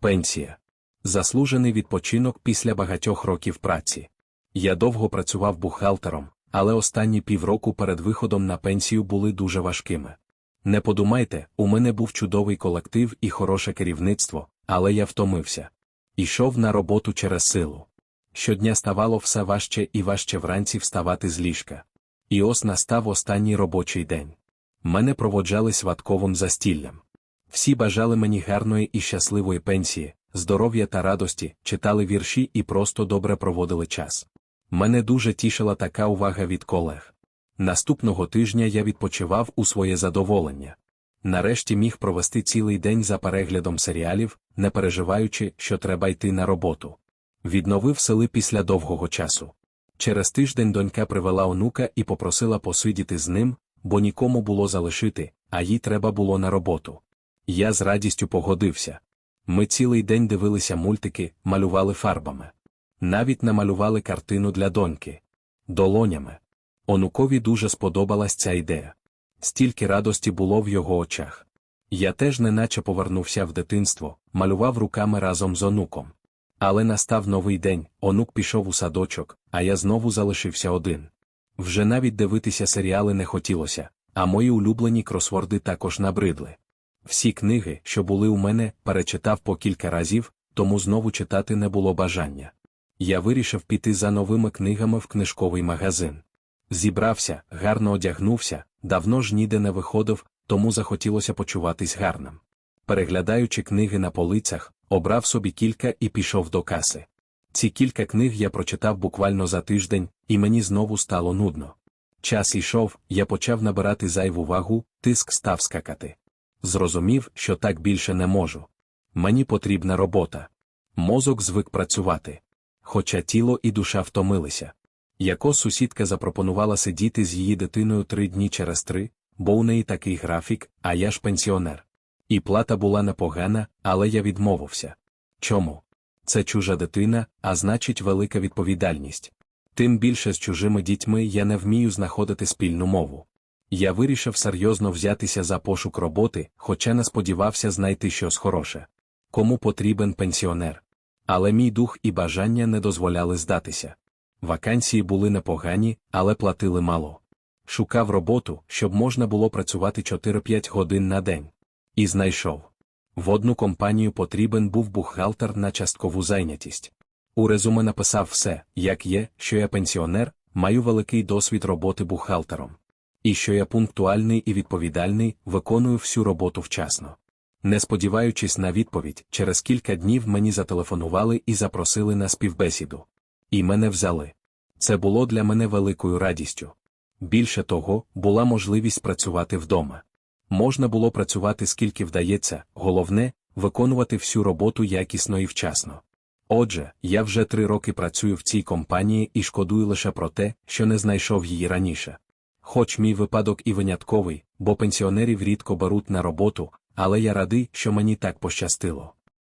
Пенсія. Заслужений відпочинок після багатьох років праці. Я довго працював бухгалтером, але останні півроку перед виходом на пенсію були дуже важкими. Не подумайте, у мене був чудовий колектив і хороше керівництво, але я втомився. Ішов на роботу через силу. Щодня ставало все важче і важче вранці вставати з ліжка. І ось настав останній робочий день. Мене проводжали святковим застіллям. Всі бажали мені гарної і щасливої пенсії, здоров'я та радості, читали вірші і просто добре проводили час. Мене дуже тішила така увага від колег. Наступного тижня я відпочивав у своє задоволення. Нарешті міг провести цілий день за переглядом серіалів, не переживаючи, що треба йти на роботу. Відновив сили після довгого часу. Через тиждень донька привела онука і попросила посидіти з ним, бо нікому було залишити, а їй треба було на роботу. Я з радістю погодився. Ми цілий день дивилися мультики, малювали фарбами. Навіть намалювали картину для доньки. Долонями. Онукові дуже сподобалась ця ідея. Стільки радості було в його очах. Я теж неначе повернувся в дитинство, малював руками разом з онуком. Але настав новий день, онук пішов у садочок, а я знову залишився один. Вже навіть дивитися серіали не хотілося, а мої улюблені кросворди також набридли. Всі книги, що були у мене, перечитав по кілька разів, тому знову читати не було бажання. Я вирішив піти за новими книгами в книжковий магазин. Зібрався, гарно одягнувся, давно ж ніде не виходив, тому захотілося почуватись гарним. Переглядаючи книги на полицях, обрав собі кілька і пішов до каси. Ці кілька книг я прочитав буквально за тиждень, і мені знову стало нудно. Час ішов, я почав набирати зайву вагу, тиск став скакати. Зрозумів, що так більше не можу. Мені потрібна робота. Мозок звик працювати. Хоча тіло і душа втомилися. Яко сусідка запропонувала сидіти з її дитиною три дні через три, бо у неї такий графік, а я ж пенсіонер. І плата була непогана, але я відмовився. Чому? Це чужа дитина, а значить велика відповідальність. Тим більше з чужими дітьми я не вмію знаходити спільну мову. Я вирішив серйозно взятися за пошук роботи, хоча не сподівався знайти щось хороше. Кому потрібен пенсіонер. Але мій дух і бажання не дозволяли здатися. Вакансії були непогані, але платили мало. Шукав роботу, щоб можна було працювати 4-5 годин на день. І знайшов. В одну компанію потрібен був бухгалтер на часткову зайнятість. У резюме написав все, як є, що я пенсіонер, маю великий досвід роботи бухгалтером. І що я пунктуальний і відповідальний, виконую всю роботу вчасно. Не сподіваючись на відповідь, через кілька днів мені зателефонували і запросили на співбесіду. І мене взяли. Це було для мене великою радістю. Більше того, була можливість працювати вдома. Можна було працювати скільки вдається, головне виконувати всю роботу якісно і вчасно. Отже, я вже три роки працюю в цій компанії і шкодую лише про те, що не знайшов її раніше. Хоч мій випадок і винятковий, бо пенсіонерів рідко беруть на роботу, але я радий, що мені так пощастило.